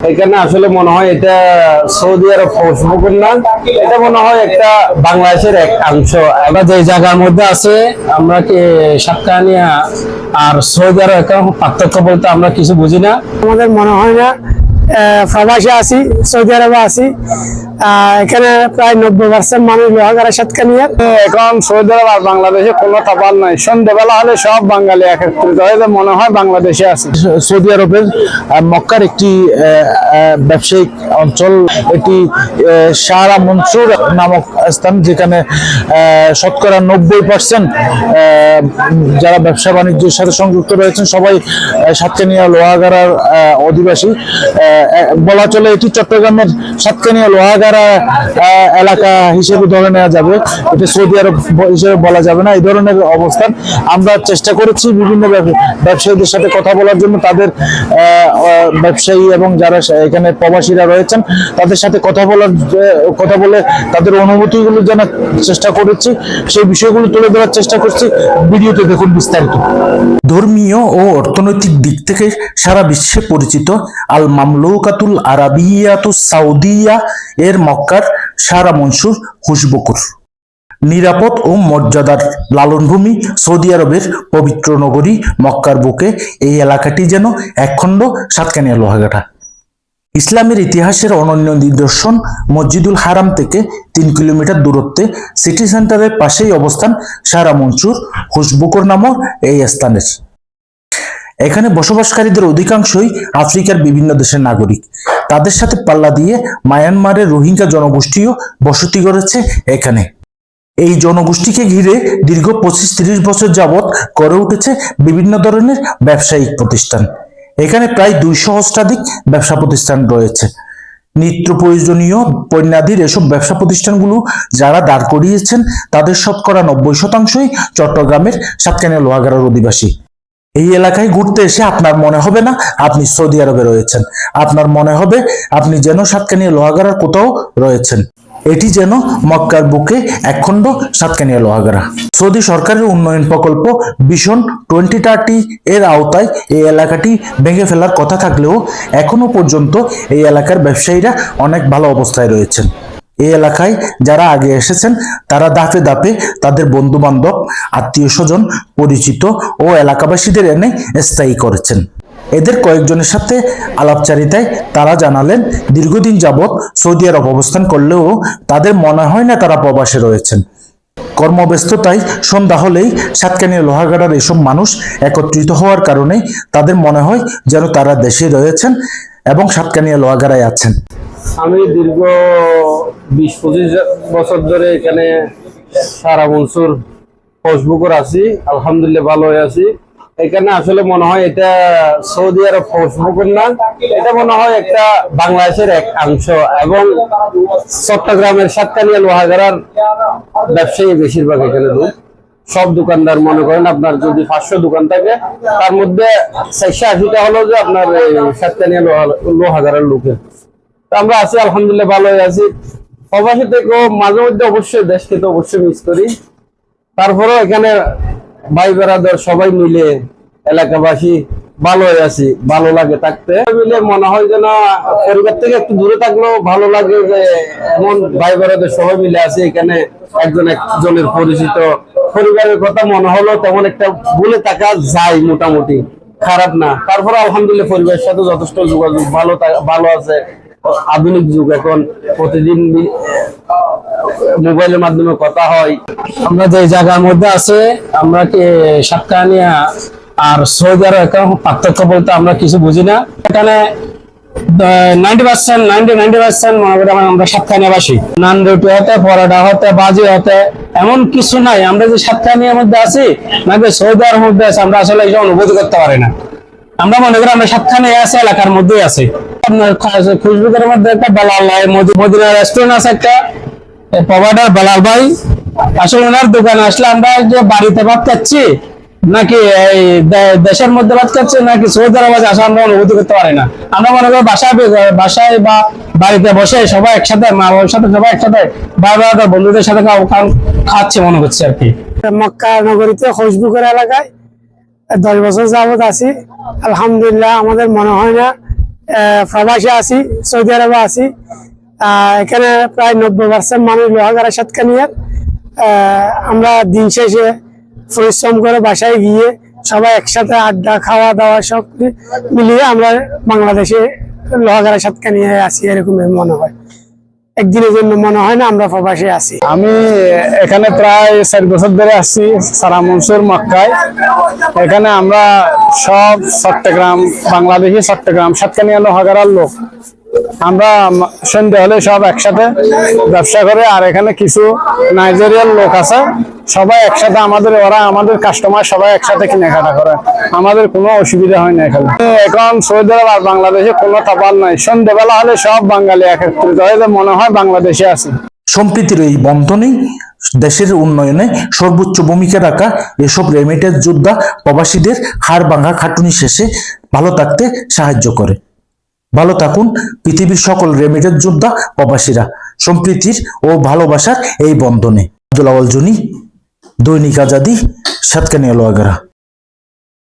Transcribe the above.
এখানে আসলে মনে হয় এটা সৌদি আরব ফৌজবুকুর না। এটা মনে হয় একটা বাংলাদেশের এক অংশ। আমরা যে জায়গার মধ্যে আছে, আমরা কি সাতকানিয়া আর সৌদি আরব একটা পার্থক্য বলতে আমরা কিছু বুঝি না। আমাদের মনে হয় না প্রবাসে আছি, সৌদি আরবে আছি। এখানে প্রায় নব্বই পার্সেন্ট মানুষ লোহাগারের সাথে নিয়ে এখন সৌদি আরব আর বাংলাদেশে কোনো তফাৎ নাই। সন্ধ্যেবেলা হলে সব বাঙালি একত্রিত হয়ে মনে হয় বাংলাদেশে আছে। সৌদি আরবের মক্কার একটি ব্যবসায়িক অঞ্চল এটি সারা মনসুর নামক স্থান যেখানে শতকরা নব্বই পার্সেন্ট যারা ব্যবসা বাণিজ্যের সাথে সংযুক্ত রয়েছেন সবাই সাতকানিয়া লোহাগাড়ার আহ, অধিবাসী। বলা চলে এটি চট্টগ্রামের সাতকানিয়া লোহাগাড়া আহ, এলাকা হিসেবে ধরে নেওয়া যাবে। এটা সৌদি আরব হিসেবে বলা যাবে না। এই ধরনের অবস্থান আমরা চেষ্টা করেছি বিভিন্ন ব্যব- ব্যবসায়ীদের সাথে কথা বলার জন্য। তাদের ব্যবসায়ী এবং যারা এখানে প্রবাসীরা রয়েছেন তাদের সাথে কথা বলার কথা বলে তাদের অনুভূতিগুলো জানার চেষ্টা করেছি। সেই বিষয়গুলো তুলে ধরার চেষ্টা করছি। ভিডিওতে দেখুন বিস্তারিত। ধর্মীয় ও অর্থনৈতিক দিক থেকে সারা বিশ্বে পরিচিত আল মামলুকাতুল আরাবিয়াতু সাউদিয়া এর মক্কার সারা মনসুর খুশবকুর। নিরাপদ ও মর্যাদার লালনভূমি সৌদি আরবের পবিত্র নগরী মক্কার বুকে এই এলাকাটি যেন একখণ্ড সাতকানিয়া লোহাগাঠা। ইসলামের ইতিহাসের অনন্য নিদর্শন মসজিদুল হারাম থেকে তিন কিলোমিটার দূরত্বে সিটি সেন্টারের পাশেই অবস্থান সারা মনসুর হুসবুকর নামক এই স্থানের। এখানে বসবাসকারীদের অধিকাংশই আফ্রিকার বিভিন্ন দেশের নাগরিক। তাদের সাথে পাল্লা দিয়ে মায়ানমারের রোহিঙ্গা জনগোষ্ঠীও বসতি গড়েছে এখানে। এই জনগোষ্ঠীকে ঘিরে দীর্ঘ পঁচিশ তিরিশ বছর যাবৎ গড়ে উঠেছে বিভিন্ন ধরনের ব্যবসায়িক প্রতিষ্ঠান। এখানে প্রায় দুইশো অষ্টাধিক ব্যবসা প্রতিষ্ঠান রয়েছে। নিত্য প্রয়োজনীয় পণ্যাদির এসব ব্যবসা প্রতিষ্ঠানগুলো যারা দাঁড় করিয়েছেন, তাদের শতকরা নব্বই শতাংশই চট্টগ্রামের সাতকানিয়া লোহাগাড়ার অধিবাসী। এই এলাকায় ঘুরতে এসে আপনার মনে হবে না আপনি সৌদি আরবে রয়েছেন। আপনার মনে হবে আপনি যেন সাতকানিয়া লোহাগাড়ার কোথাও রয়েছেন। এটি যেন মক্কার বুকে একখণ্ড সাতকানিয়া লোহাগাড়া। সৌদি সরকারের উন্নয়ন প্রকল্প ভীষণ টোয়েন্টি থার্টি এর আওতায় এই এলাকাটি ভেঙে ফেলার কথা থাকলেও এখনও পর্যন্ত এই এলাকার ব্যবসায়ীরা অনেক ভালো অবস্থায় রয়েছেন। এই এলাকায় যারা আগে এসেছেন, তারা দাপে দাপে তাদের বন্ধু বান্ধব আত্মীয় স্বজন, পরিচিত ও এলাকাবাসীদের এনে স্থায়ী করেছেন। এদের কয়েকজনের সাথে আলাপচারিতায় তারা জানালেন, দীর্ঘদিন যাবৎ সৌদি আরব অবস্থান করলেও তাদের মনে হয় না তারা প্রবাসে রয়েছেন। কর্মব্যস্ততায় সন্ধ্যা হলেই সাতকানিয়া লোহাগাড়ার এসব মানুষ একত্রিত হওয়ার কারণে তাদের মনে হয় যেন তারা দেশে রয়েছেন এবং সাতকানিয়া লোহাগাড়ায় আছেন। আমি দীর্ঘ বিশ পঁচিশ বছর ধরে এখানে সারা মনসুর ফৌজবুকুর আছি, আলহামদুলিল্লাহ ভালো হয়ে আছি। এখানে আসলে মনে হয় এটা সৌদি আরব ফৌজবুকুর না, এটা মনে হয় একটা বাংলাদেশের এক অংশ এবং চট্টগ্রামের সাতকানিয়া লোহাগাড়ার ব্যবসায়ী বেশিরভাগ এখানে লোক। সব দোকানদার মনে করেন আপনার যদি পাঁচশো দোকান থাকে, তার মধ্যে চারশো আশিটা হলো যে আপনার সাতকানিয়া লোহা লোহাগাড়ার লোকের। আমরা আছি, আলহামদুলিল্লাহ ভালো হয়ে আছি। প্রবাসী থেকেও মাঝে মধ্যে অবশ্যই দেশকে তো অবশ্যই মিস করি। তারপরেও এখানে ভাই বেড়াদের সবাই মিলে এলাকাবাসী ভালো হয়ে আছি, ভালো লাগে থাকতে। মিলে মনে হয় যেন পরিবার থেকে একটু দূরে থাকলেও ভালো লাগে যে এমন ভাই বেড়াদের সবাই মিলে আছি, এখানে একজন একজনের পরিচিত পরিবারের কথা মনে হলো তেমন একটা ভুলে থাকা যায় মোটামুটি, খারাপ না। তারপরে আলহামদুলিল্লাহ পরিবারের সাথে যথেষ্ট যোগাযোগ, ভালো ভালো আছে। আধুনিক যুগ। এখন প্রতিদিন মোবাইলের মাধ্যমে কথা হয়। আমরা যে জায়গার মধ্যে আছে, আমরা কি সাতকানিয়া আর সৌদি আরব পার্থক্য বলতে আমরা কিছু বুঝি না। এখানে পার্সেন্ট নাইনটি নাইনটি পার্সেন্ট আমরা সাতখানিয়াবাসী নান রুটি হতে, পরোটা হতে, বাজি হতে, এমন কিছু নাই। আমরা যে মধ্যে আছি নাকি মধ্যে আছি, আমরা আসলে করতে পারি না। আমরা মনে করি আমরা সাতখানে আছে, এলাকার মধ্যেই আছে। আপনার ফেসবুকের মধ্যে একটা বেলাল লাই মদিনা রেস্টুরেন্ট আছে একটা প্রোভাইডার বেলাল ভাই। আসলে ওনার দোকানে আসলে আমরা যে বাড়িতে ভাত খাচ্ছি, নাকি এই দেশের মধ্যে ভাত খাচ্ছি, নাকি সৌদি আরবে আসলে আমরা অনুভূতি করতে পারি না। আমরা মনে করি বাসায় বাসায় বা বাড়িতে বসে সবাই একসাথে, মা বাবার সাথে সবাই একসাথে ভাই বাবা বন্ধুদের সাথে খাও- মনে হচ্ছে আর কি। মক্কা নগরীতে খুশবুকের এলাকায়, দশ বছর যাবত আছি। আলহামদুলিল্লাহ, আমাদের মনে হয় না প্রবাসে আছি, সৌদি আরবে আছি। এখানে প্রায় নব্বই পার্সেন্ট মানুষ লোহাগাড়া সাতকানিয়ার আমরা দিন শেষে পরিশ্রম করে বাসায় গিয়ে সবাই একসাথে আড্ডা খাওয়া দাওয়া সব মিলিয়ে আমরা বাংলাদেশে লোহাগাড়া সাতকানিয়ায় আছি এরকম মনে হয়। একদিনের জন্য মনে হয় না আমরা প্রবাসে আছি। আমি এখানে প্রায় চার বছর ধরে আসছি সারা মনসুর মক্কায়। এখানে আমরা সব চট্টগ্রাম, বাংলাদেশি চট্টগ্রাম, সাতকানিয়া হাগারার লোক। আমরা সন্ধ্যে হলে সব একসাথে ব্যবসা করে, আর এখানে কিছু নাইজেরিয়ার লোক আছে, সবাই একসাথে আমাদের, ওরা আমাদের কাস্টমার সবাই একসাথে কেনাকাটা করে। আমাদের কোনো অসুবিধা হয় না এখানে। এখন সৌদি আরব আর বাংলাদেশে কোনো তফাৎ নাই। সন্ধ্যেবেলা হলে সব বাঙালি একত্রিত হয়ে মনে হয় বাংলাদেশে আছে। সম্প্রীতির এই বন্ধনেই দেশের উন্নয়নে সর্বোচ্চ ভূমিকা রাখা এসব রেমিটেন্স যোদ্ধা প্রবাসীদের হাড় ভাঙা খাটুনি শেষে ভালো থাকতে সাহায্য করে। ভালো থাকুন। পৃথিবীর সকল রেমিডের যোদ্ধা, প্রবাসীরা, সম্প্রীতির ও ভালোবাসার এই বন্ধনে। আব্দুল আওয়াল জুনি, দৈনিক আজাদি সাতকানি লোয়াগারা